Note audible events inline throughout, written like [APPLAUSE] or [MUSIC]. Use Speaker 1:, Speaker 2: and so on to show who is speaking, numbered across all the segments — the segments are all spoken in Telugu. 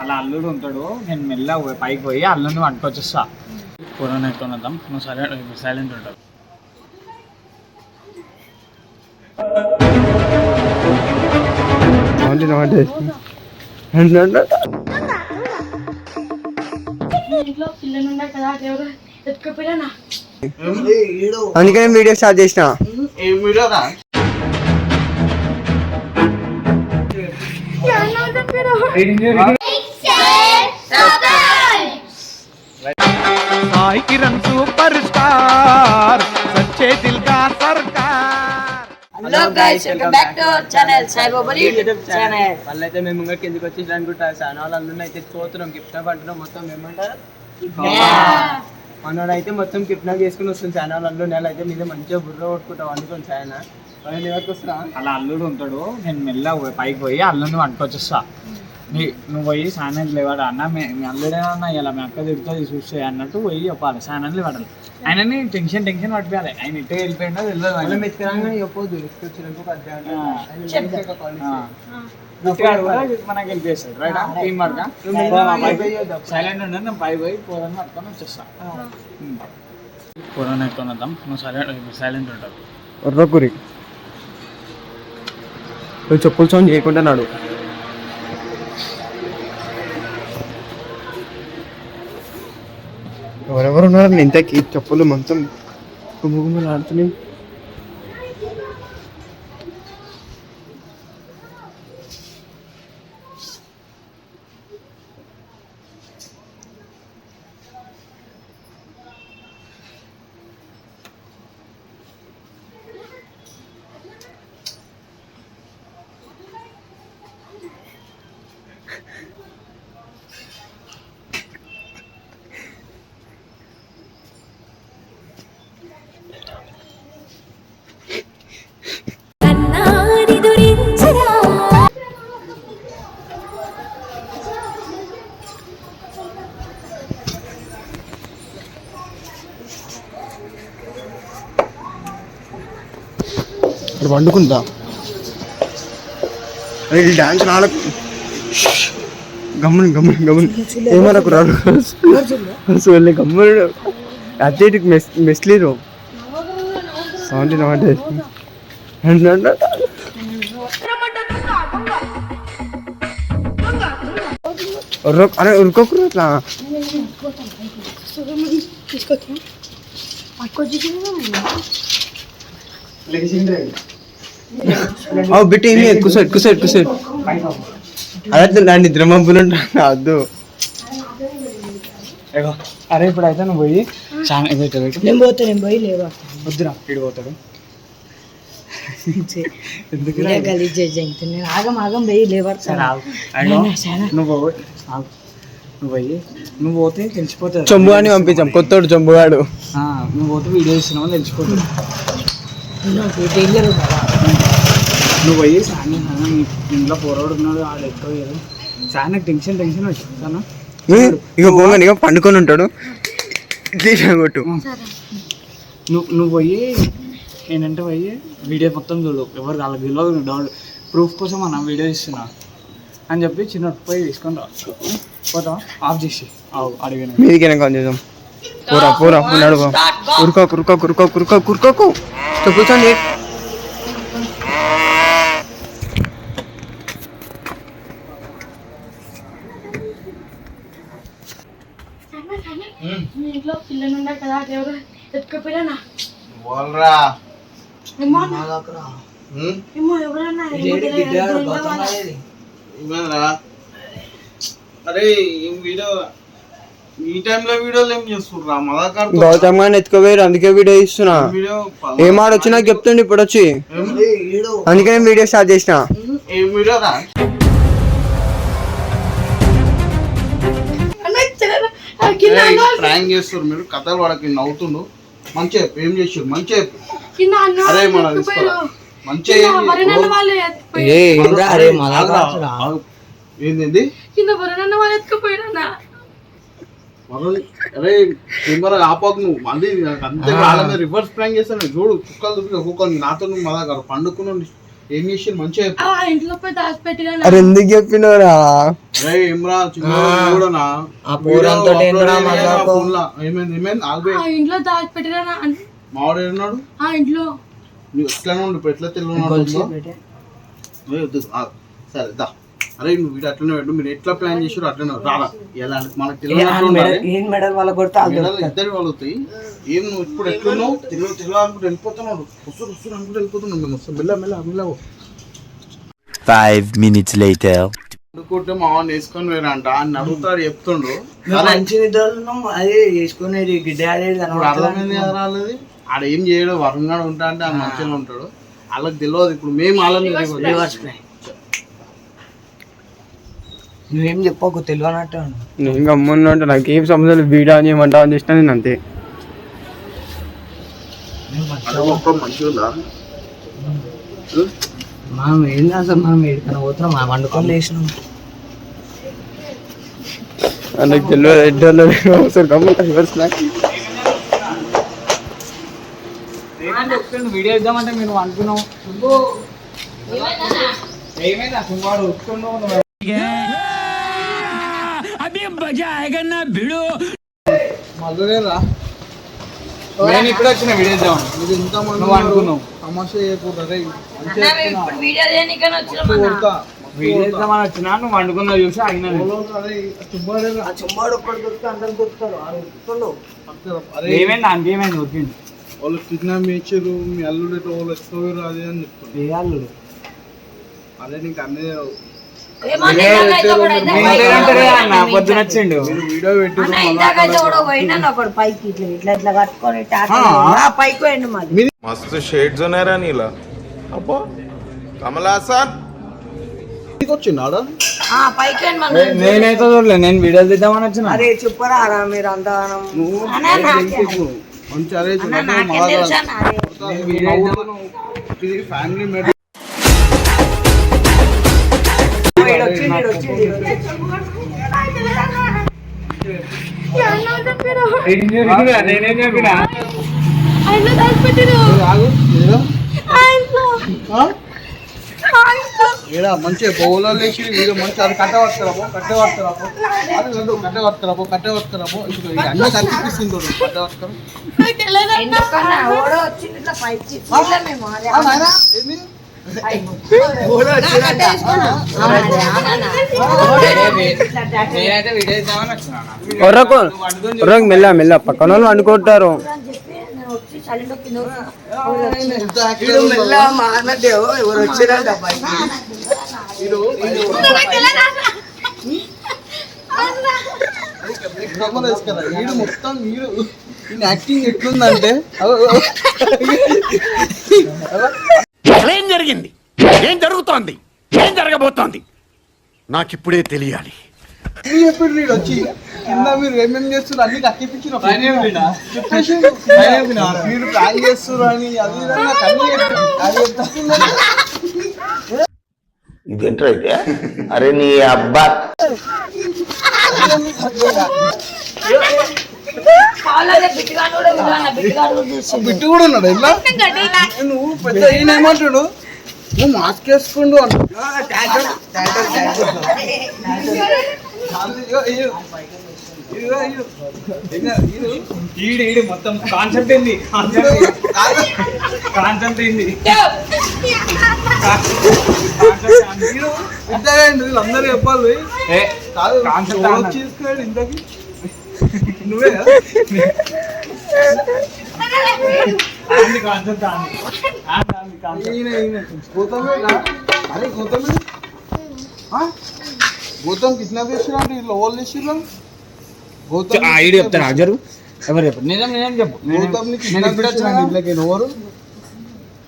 Speaker 1: అలా అల్లుడు ఉంటాడు నేను మెల్ల పైకి పోయి అల్లుడిని వండుకొచ్చేస్తా కరోనా ఎత్తుకొని వద్దాం. నువ్వు సైలెంట్ సైలెంట్ ఉంటావు.
Speaker 2: అందుకనే వీడియో స్టార్ట్ చేసిన.
Speaker 3: ఏం వీడియో రా?
Speaker 4: సాయి కిరణ్ సూపర్ స్టార్ సచ్చే దిల్ కా సర్కార్.
Speaker 5: Hello guys welcome back to our channel Sai Babari channel
Speaker 3: వాళ్ళైతే మేము ముంగడికి ఎందుకు వచ్చేసి అనుకుంటా చాలా వాళ్ళు అందరిని అయితే పోతున్నాం కిప్టాప్ అంటున్నాం మొత్తం ఏమంటారు? మనోడు అయితే మొత్తం కిప్టాప్ చేసుకుని వస్తుంది చాలా వాళ్ళు నెల అయితే మీద మంచిగా బుర్ర కొట్టుకుంటాం అనుకోండి వాళ్ళు ఎవరికి వస్తున్నా?
Speaker 1: అలా అల్లుడు ఉంటాడు నేను మెల్ల పైకి పోయి అల్లుడిని వండుకొచ్చేస్తా నీ నువ్వు పోయి సాయనం లేవాడు అన్న మీ మీ అల్లుడేనా ఇలా మీ అక్క తిడుతుంది చూస్తే అన్నట్టు పోయి చెప్పాలి. సాయనం లేవాడాలి ఆయనని టెన్షన్ టెన్షన్ పట్టిపోయాలి. ఆయన ఇట్టే వెళ్ళిపోయిందో తెలియదు మనకి రైట్? టీం వర్క్ సైలెంట్ నేను పై పోయి పోదని పట్టుకొని వద్దాం నువ్వు సైలెంట్ సైలెంట్ ఉంటావు.
Speaker 2: చెప్పులు సౌండ్ చేయకుండా నాడు. ఎవరెవరు ఉన్నారు? ఇంతకి చెప్పులు మొత్తం గుమ్మగుమ్మలు ఆడుతున్నాయి. ఇక్కడ వండుకుందా? ఈ డాన్స్ నాలుగు గమ్ముని గమ్ముని గమ్ముని. ఏమనకు రాడు? అసలు గమ్ముడు అథ్లెటిక్ మెస్ మెస్లీరు. అంటే ఉర్రక్ అరే ఉరుకోకురు అట్లా. బిట్టి ఏమి కుసెట్ కుసెట్ కుసెట్ అదే నా నిద్ర మబ్బులు వద్దు
Speaker 1: ఏగో అరే ఇప్పుడు అయితే నువ్వు పోయి చాలా.
Speaker 5: నేను పోతా నేను పోయి లేవా?
Speaker 1: వద్దురా ఇటు పోతాడు.
Speaker 5: నేను ఆగం ఆగం పోయి
Speaker 1: నువ్వు పోయి ఆగు. నువ్వు పోయి నువ్వు పోతే తెలిసిపోతుంది.
Speaker 2: చొంబు అని పంపించాం. కొత్తోడు చొంబుగాడు
Speaker 1: ఆ, నువ్వు పోతే వీడియో ఇస్తున్నావు తెలిసిపోతుంది. నువ్వు పోయి సాని సాని నీ ఇంట్లో పోరాడు ఉన్నాడు ఆడు ఎక్కువ ఏదో. సార్ నాకు టెన్షన్ టెన్షన్ వచ్చాను
Speaker 2: ఇక పోగానే ఇక పండుకొని ఉంటాడు. కొట్టు.
Speaker 1: నువ్వు నువ్వు పోయి నేనంటే పోయి వీడియో మొత్తం చూడు. ఎవరు వాళ్ళకి తెలియదు డౌట్ ప్రూఫ్ కోసం అన్న వీడియో ఇస్తున్నా. అని చెప్పి చిన్న పోయి తీసుకొని రా. పోతాం ఆఫ్ చేసి. అవు అడిగిన
Speaker 2: మీదికైనా కాల్ చేద్దాం? పూరా పూరా ఉన్నాడు ఉరుకోకు ఉరుకోకు ఉరుకోకు ఉరుకోకు ఉరుకోకు. చెప్పు కూర్చోండి
Speaker 5: మీ ఇంట్లో పిల్లలు ఉన్నాయి కదా ఎవరు ఎత్తుకుపోయినా
Speaker 3: వాళ్ళరా
Speaker 5: ఏమో ఏమో ఎవరన్నా?
Speaker 3: అరే ఈ వీడియో? ఈ టైంలో వీడియోలు ఏం చేస్తుర్రా మదాకార్
Speaker 2: గౌతమ్ గారిని ఎత్తుకోవేరు అందుకే వీడియో ఇస్తున్నా
Speaker 3: వీడియో
Speaker 2: ఏం ఆడ వచ్చినా చెప్తుండే ఇప్పుడు వచ్చి అందుకే వీడియో స్టార్ట్ చేసిన.
Speaker 3: ఏం వీడియో ప్రాంక్ చేస్తారు మీరు. కథలు వాడకి నవ్వుతుండు మంచిగా చెప్పు, ఏం చేసారు మంచిగా అరే మన. మంచిగా ఏంది అరే కెమెరా ఆపాకు నువ్వు. మళ్ళీ అంతే రివర్స్ ప్రాంక్ చేస్తాను చూడు కుక్కలు దుబ్బి కుక్కలు నాతో నువ్వు మదా గారు పండుకుని ఏం చేసి మంచిగా చెప్పు.
Speaker 6: ఆ ఇంట్లో పోయి దాచిపెట్టిగా
Speaker 2: అరే ఎందుకు చెప్పినవరా?
Speaker 3: రే ఏమ్రా చిన్న కూడానా
Speaker 7: ఆ పోరంతో?
Speaker 3: ఏమైంది ఏమైంది? ఆగిపోయి.
Speaker 6: ఆ ఇంట్లో దాచిపెట్టిగా
Speaker 3: మావాడు ఏడున్నాడు?
Speaker 6: ఆ ఇంట్లో.
Speaker 3: నువ్వు ఎట్లానే ఉండు ఇప్పుడు ఎట్లా తెలియదు సరే దా. అరే నువ్వు వీడు అట్లనే పెట్టు. మీరు ఎట్లా ప్లాన్ చేసారు అట్లనే రారా. ఎలా మనకు తెలియదు.
Speaker 7: మెడల్ వాళ్ళ కొడితే
Speaker 3: ఇద్దరు వాళ్ళు అవుతాయి ఏం నువ్వు ఇప్పుడు ఎట్లున్నావు? తెలియదు తెలియదు అనుకుంటూ వెళ్ళిపోతున్నాడు. వస్తారు అనుకుంటూ వెళ్ళిపోతున్నావు మేము వస్తాం. మెల్ల మెల్ల మెల్ల.
Speaker 8: Five minutes later.
Speaker 3: అనుకుంటే మా వేసుకొని వేరంట అని అడుగుతాడు చెప్తుండ్రు.
Speaker 7: మంచి నిద్రలు అదే
Speaker 3: అర్థమైంది కదా రాలేదు? ఆడ ఏం చేయడు వరంగా ఉంటా అంటే ఆ మంచిగా ఉంటాడు. వాళ్ళకి తెలియదు ఇప్పుడు మేము వాళ్ళని
Speaker 7: నువ్వేం చెప్పకు తెలియనట్టు
Speaker 2: నేను గమ్మున్నా అంటే నాకు ఏం సమస్యలు వీడియో అని చేయమంటావు అని చేసిన నేను అంతే.
Speaker 7: మనం ఏం అసలు మనం ఎక్కడికైనా పోతున్నాం మనం వండుకొని లేచినాం
Speaker 2: నాకు తెలియదు నాకు
Speaker 1: వీడియో ఇద్దామంటే మీరు ఏమైందా ఒప్పుకున్నావు నువ్వు
Speaker 3: మళ్ళీ
Speaker 1: నేను ఇప్పుడు వచ్చిన వీడియో ఇద్దామని
Speaker 3: మీరు ఇంత మంది
Speaker 1: నువ్వు అనుకున్నావు.
Speaker 3: సమస్య చేయకూడదు రే.
Speaker 6: వీడియో చేయనీకని వచ్చినాం
Speaker 1: నువ్వు అనుకున్నావు చూసి ఆగినా నేను.
Speaker 3: అరే చుబ్బాడే
Speaker 7: ఆ చుమ్మాడు ఒక్కడు దొరికితే అందరు దొరుకుతారు. వాళ్ళు దొరుకుతుండు.
Speaker 1: ఏమైంది? దానికి ఏమైంది? ఒప్పింది
Speaker 3: వాళ్ళు కిడ్నాప్ చేసారు మీ అల్లుడు వాళ్ళు ఎత్తుకోరు అదే అని చెప్తాను
Speaker 7: ఏ వాళ్ళు
Speaker 3: అదే నీకు అన్నీ పొద్దునొచ్చిండు వీడియో పెట్టి మస్తు షేడ్స్
Speaker 6: ఉన్నారా నీలా. అబ్బో కమలాసన్
Speaker 1: నేనైతే చూడలే నేను వీడియోలు తీద్దామని వచ్చిన.
Speaker 7: అరే చెప్పరారా మీరు అంతగానం
Speaker 3: మంచి అరే. ఫ్యామిలీ ఏడా? మంచిగా బౌలర్ లేచి వీడు మంచి అది కట్ట పట్టుకురాపో కట్ట పట్టుకురాపో అది రెండు కట్ట పట్టుకురాపో కట్ట పట్టుకురాపో ఇప్పుడు అన్నీ కనిపిస్తుంది చూడు కట్ట పట్టుకురా.
Speaker 2: ఒర్రకు మెల్ల మెల్ల. పక్కన వాళ్ళు అనుకుంటారు
Speaker 3: వీడు మొత్తం వీడు యాక్టింగ్ ఎట్లుందంటే?
Speaker 9: ఏం జరిగింది? ఏం జరుగుతోంది? ఏం జరగబోతోంది? నాకిప్పుడే తెలియాలి.
Speaker 3: ఎప్పుడు వీడు వచ్చి కింద మీరు ఏమేమి చేస్తున్నారు అన్ని కక్కిపించిన చెప్పేసి మీరు ప్లాన్ చేస్తున్నారు అని అది.
Speaker 8: ఇదేంటైతే అరే నీ అబ్బా.
Speaker 3: బిట్టు కూడా ఉన్నాడు ఎలా నువ్వు పెద్ద ఈయన ఏమంటాడు నువ్వు మాస్క్ వేసుకుండు.
Speaker 1: ఈడు ఈడు మొత్తం కాన్సెప్ట్ ఏంది. కాన్సెప్ట్ ఏంది?
Speaker 3: వీళ్ళందరూ చెప్పాలి.
Speaker 1: కాన్సెప్ట్
Speaker 3: ఇంతకి నువ్వే అరే గౌతమే? గౌతమ్ కిడ్నాప్ చేసిరా అంటే వీళ్ళు ఎవరు చేసిరా గౌతమ్
Speaker 1: ఐడి చెప్తాను అజరు ఎవరు చెప్పు? నిజం నిజం చెప్పు. నేను
Speaker 3: గౌతమ్ని
Speaker 1: నేను ఇప్పుడే వచ్చినా
Speaker 3: వీళ్ళకి ఎవరు?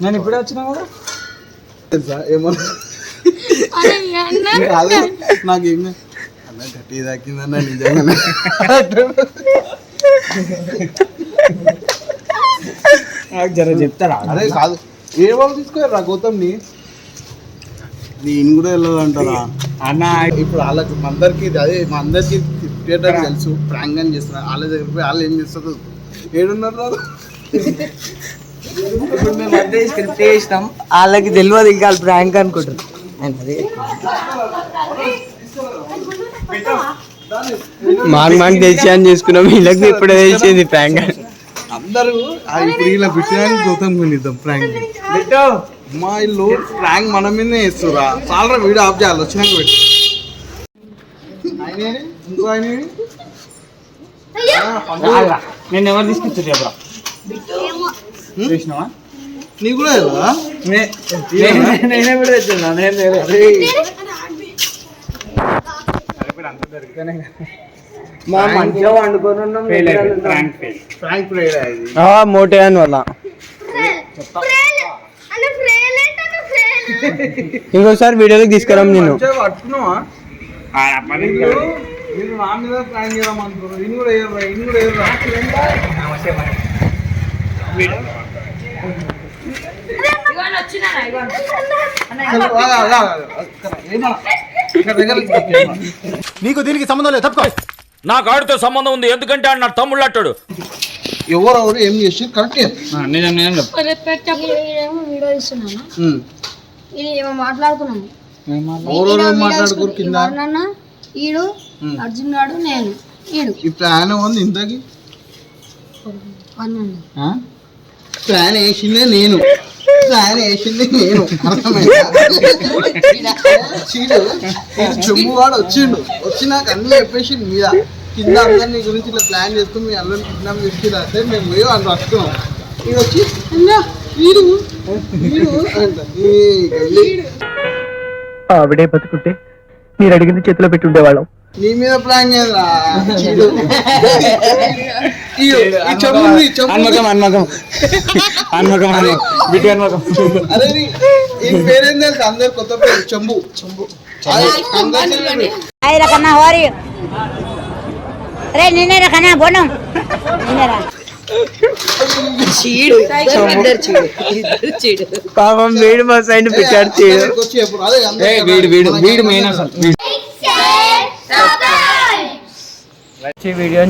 Speaker 1: నేను ఇప్పుడే వచ్చినా కదా?
Speaker 3: తెలుసా? ఏమన్నా
Speaker 6: అరే అన్న
Speaker 3: గట్టి తాకిందన్న నిజంగా
Speaker 1: నాకు జర చెప్తారా?
Speaker 3: అరే కాదు. ఏ వాళ్ళు తీసుకోరా గౌతమ్ని? నేను కూడా వెళ్ళదు అంటారా
Speaker 1: అన్న
Speaker 3: ఇప్పుడు వాళ్ళకి మా అందరికి అదే మా అందరికి థియేటర్ తెలుసు. ప్రాంక్ అని చేస్తున్నారు. వాళ్ళ దగ్గర పోయి వాళ్ళు ఏం చేస్తారు ఏడున్నారు?
Speaker 7: ఇప్పుడు మేము అంతే స్క్రిప్ట్ చేసినాం. వాళ్ళకి తెలియదు ఇంకా వాళ్ళు ప్రాంక్ అనుకుంటారు అదే
Speaker 2: మాకు మాకు తెలిసి అని చేసుకున్నాం. వీళ్ళకి ఇప్పుడే తెలిసింది ప్రాంక్
Speaker 3: అందరూ ఆ ఇప్పుడు ఇలా పెట్టడానికి గౌతమ్ ప్రాంక్ మా ఇల్లు ప్రాంక్ మన మీదనే వేస్తురా చాలా వీడియో ఆఫ్ చేయాలి వచ్చినాక పెట్టి. ఆయన? ఇంకో ఆయన.
Speaker 1: నేను ఎవరు తీసుకొచ్చారు
Speaker 3: కూడా కదా
Speaker 1: నే- నే- నేనే కూడా తెచ్చున్నా నేను
Speaker 7: మా మంచిగా వండుకొని ఉన్నాం
Speaker 2: మోటే అని వల్ల. ఇంకోసారి వీడియోలోకి తీసుకురాం నేను
Speaker 3: పట్టుకున్నావా?
Speaker 1: ఆ అబ్బాయి
Speaker 3: మీరు మీరు నా మీద ప్రాంక్ చేద్దాం అనుకున్నారు. ఇన్ని కూడా వేయరా ఇన్ని కూడా వేయరా
Speaker 6: ఇవన్నీ వచ్చినానా? ఇవన్నీ
Speaker 3: అసలు ఆగు, ఆగు, ఆగు, ఆగు. ఇక్కడ ఏమన్నా?
Speaker 9: నీకు దీనికి సంబంధం లేదు తప్పుకో.
Speaker 10: నాకు ఆడితో సంబంధం ఉంది ఎందుకంటే ఆడు నా తమ్ముళ్ళు అట్టాడు
Speaker 3: ఎవరెవరు ఏం చేసి కరెక్ట్
Speaker 1: నిజం
Speaker 5: మాట్లాడుకున్నాము
Speaker 3: ఎవరెవరు మాట్లాడుకోరు కింద?
Speaker 5: ఈడు అర్జున్ గాడు నేను ఈడు.
Speaker 3: ఈ ప్లాన్ ఉంది ఇంతకి? ప్లాన్ వేసిందే నేను. ప్లాన్ వేసింది నేను చీడు. ఈ వాడు వచ్చిండు. వచ్చి నాకు అన్ని చెప్పేసి మీద. కింద అందరినీ గురించి ఇట్లా ప్లాన్ చేసుకుని మీ అందరిని కిడ్నాప్ చేసి అంటే మేము పోయి అని రస్తున్నాం ఇది వచ్చి వీడు వీడు. అంట.
Speaker 2: ఆవిడే బతుకుంటే మీరు అడిగింది చేతిలో పెట్టి ఉండేవాళ్ళం.
Speaker 3: నీ మీద ప్లాన్ చేయదురా [LAUGHS]
Speaker 1: అని బిడ్డ
Speaker 3: ఈ పేరేం తెలుసు? అందరు కొత్త పేరు చెంబు. చెంబు.
Speaker 6: రకన్నా హోరీ రే రకన్నా బోనం. చీడు.
Speaker 2: పాపం వీడు మా సైడ్ పెట్టాడు
Speaker 1: వీడు వీడు వీడు మెయిన్ అసలు. వీడు
Speaker 2: వీడియో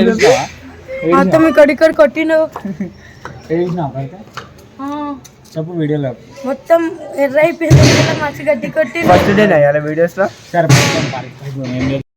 Speaker 1: ఏడుస్తావా?
Speaker 5: మొత్తం ఇక్కడ ఇక్కడ కొట్టిను?
Speaker 1: చెప్పు వీడియోలో
Speaker 5: మొత్తం ఎర్ర అయిపోయింది మస్తు గట్టి కొట్టి
Speaker 2: ఫస్ట్ డే వీడియోస్లో
Speaker 1: సరే.